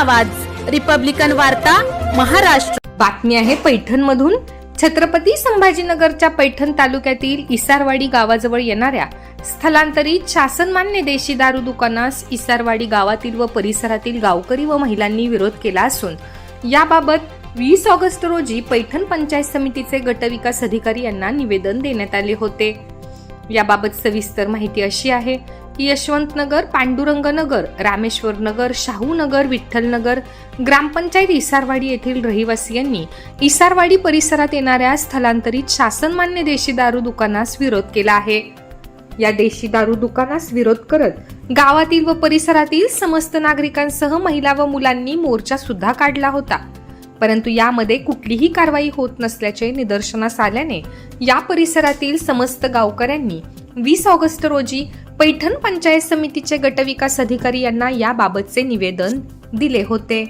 आवाज. रिपब्लिकन वार्ता महाराष्ट्र. बातमी आहे पैठणमधून. छत्रपती संभाजीनगरच्या पैठण तालुक्यातील इसारवाडी गावाजवळ येणाऱ्या स्थलांतरित शासनमान्य देशी दारू दुकानास इसारवाडी गावातील व परिसरातील गावकरी व महिलांनी विरोध केला असून याबाबत वीस ऑगस्ट रोजी पैठण पंचायत समितीचे गटविकास अधिकारी यांना निवेदन देण्यात आले होते. याबाबत सविस्तर माहिती अशी आहे की यशवंतनगर पांडुरंगनगर रामेश्वर नगर शाहू नगर विठ्ठल नगर ग्रामपंचायत इसारवाडी येथील रहिवासियांनी इसारवाडी परिसरात येणाऱ्या स्थलांतरित शासनमान्य देशी दारू दुकानास विरोध केला आहे. या देशी दारू दुकानास विरोध करत गावातील व परिसरातील समस्त नागरिकांसह महिला व मुलांनी मोर्चा सुद्धा काढला होता. परंतु यामध्ये कुठलीही कारवाई होत नसल्याचे निदर्शनास आल्याने या परिसरातील समस्त गावकऱ्यांनी वीस ऑगस्ट रोजी पैठण पंचायत समितीचे गटविकास अधिकारी यांना याबाबतचे निवेदन दिले होते.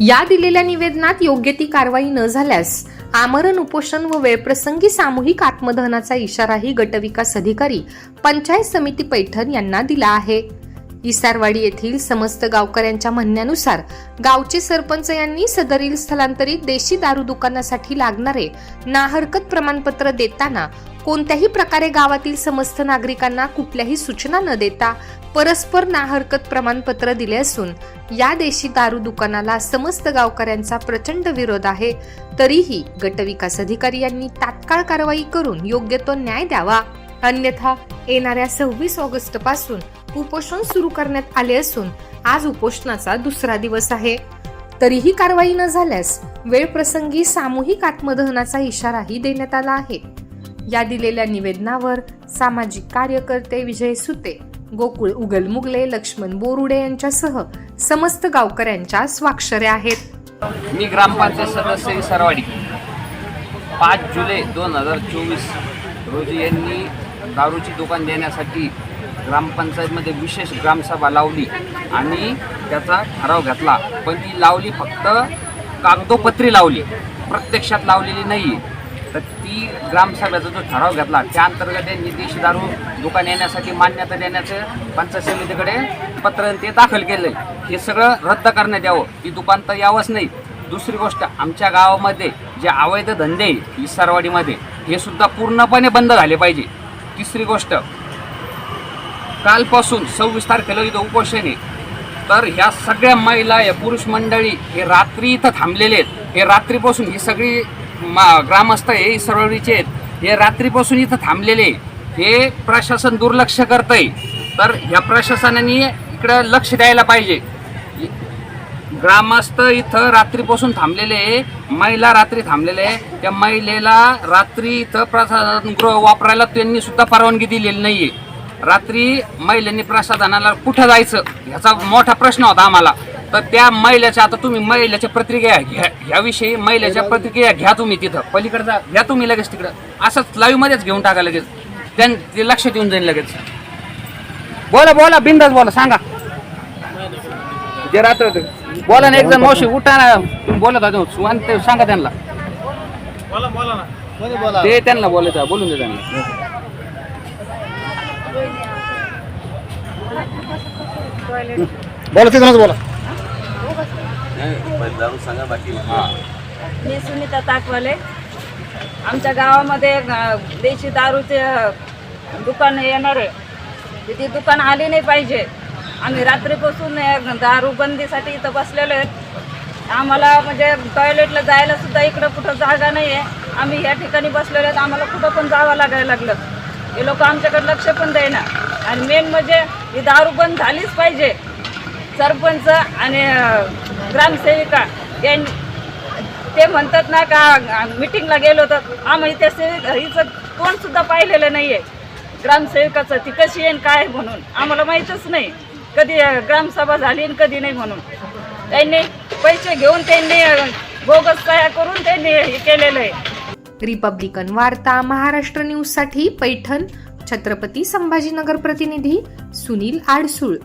या दिलेल्या निवेदनात योग्य ती कारवाई न झाल्यास आमरण उपोषण व वेळप्रसंगी सामूहिक आत्मदहनाचा इशाराही गटविकास अधिकारी पंचायत समिती पैठण यांना दिला आहे. इसारवाडी येथील समस्त गावकऱ्यांच्या म्हणण्यानुसार गावचे सरपंच यांनी सदरील स्थलांतरित देशी दारू दुकानासाठी लागणारे नाहरकत प्रमाणपत्र देताना कोणत्याही प्रकारे गावातील समस्त नागरिकांना कुठल्याही सूचना न देता परस्पर नाहरकत प्रमाणपत्र दिले असून या देशी दारू दुकानाला समस्त गावकऱ्यांचा प्रचंड विरोध आहे. तरीही गटविकास अधिकारी यांनी तात्काळ कारवाई करून योग्य तो न्याय द्यावा. अन्यथा येणाऱ्या सव्वीस ऑगस्टपासून उपोषण सुरू करण्यात आले असून आज उपोषणाचा दुसरा दिवस आहे. तरीही कारवाई न झाल्यास वेळप्रसंगी सामूहिक आत्मदहनाचा इशाराही देण्यात आला आहे. या दिलेल्या निवेदनावर सामाजिक कार्यकर्ते विजय सुते गोकुळ उगलमुगले लक्ष्मण बोरुडे यांच्यासह समस्त गावकऱ्यांच्या स्वाक्षऱ्या आहेत. मी ग्रामपंचायत सदस्य सरवाडी. पाच जुलै दोन हजार चोवीस रोजी यांनी दारूची दुकान देण्यासाठी ग्रामपंचायतमध्ये विशेष ग्रामसभा लावली आणि त्याचा ठराव घेतला. पण ती लावली फक्त कागदोपत्री लावली. प्रत्यक्षात लावलेली नाही तर ती ग्रामसभेचा जो ठराव घेतला त्या अंतर्गत त्यांनी देशी दारू दुकान येण्यासाठी मान्यता देण्याचं पंचायत समितीकडे पत्र ते दाखल केलं. हे सगळं रद्द करण्यात यावं ती दुकान तर यावंच नाही. दुसरी गोष्ट आमच्या गावामध्ये जे अवैध धंदे आहे इसारवाडीमध्ये हे सुद्धा पूर्णपणे बंद झाले पाहिजे. तिसरी गोष्ट कालपासून सव्वीस तारखेला इथं उपोषण आहे. तर ह्या सगळ्या महिला या पुरुष मंडळी हे रात्री इथं थांबलेले आहेत. हे रात्रीपासून ही सगळी मा- ग्रामस्थ हे इसरवडीचे आहेत हे रात्रीपासून इथं थांबलेले आहे. हे प्रशासन दुर्लक्ष करतंय तर ह्या प्रशासनाने इकडं लक्ष द्यायला पाहिजे ग्रामस्थ इथं रात्रीपासून थांबलेले आहे. महिला रात्री थांबलेले आहे. त्या महिलेला रात्री इथं प्रसाधनगृह वापरायला त्यांनी सुद्धा परवानगी दिलेली नाहीये रात्री महिलांनी प्रसाधनाला कुठं जायचं ह्याचा मोठा प्रश्न होता आम्हाला तर त्या महिलेच्या आता तुम्ही महिलेच्या प्रतिक्रिया घ्या ह्याविषयी महिलेच्या प्रतिक्रिया घ्या तुम्ही तिथं. पलीकडे जा घ्या तुम्ही लगेच तिकडं. असंच लाईव्ह मध्येच घेऊन टाका लगेच. त्यां ते लक्षात येऊन जाईल लगेच. बोला बोला बिंदास बोला सांगा. जे रात्र बोला ना एक जण मावशी उठा ना. तुम्ही बोलत होते सुवान ते सांगा त्यांना. ते त्यांना बोलायचं बोलून दे त्यांना. बोला तिथूनच बोला. मी सुनीता ताकवाले. आमच्या गावामध्ये देशी दारूचे अ, दुकान येणार आहे. तर ती दुकान आली नाही पाहिजे. आम्ही रात्रीपासून अ, दारू बंदीसाठी इथं बसलेलो आहेत. आम्हाला म्हणजे टॉयलेटला जायला सुद्धा इकडं कुठं जागा नाही आहे आम्ही या ठिकाणी बसलेलो आहेत. आम्हाला कुठं पण जावं लागायला लागलं. हे लोक आमच्याकडे लक्ष पण देईना. आणि मेन म्हणजे ही दारू बंद झालीच पाहिजे. सरपंच आणि ग्रामसेविका यांनी ते म्हणतात ना का मिटिंगला गेलो तर आम्ही त्या सेविक हिचं कोणसुद्धा पाहिलेलं नाही आहे ग्रामसेविकाचं ती कशी येईन काय आहे म्हणून. आम्हाला माहीतच नाही. कधी ग्रामसभा झाली आणि कधी नाही म्हणून. त्यांनी पैसे घेऊन त्यांनी बोगस तयार करून त्यांनी हे केलेलं आहे. रिपब्लिकन वार्ता महाराष्ट्र न्यूजसाठी पैठण. छत्रपती संभाजीनगर प्रतिनिधी सुनील आडसूळ.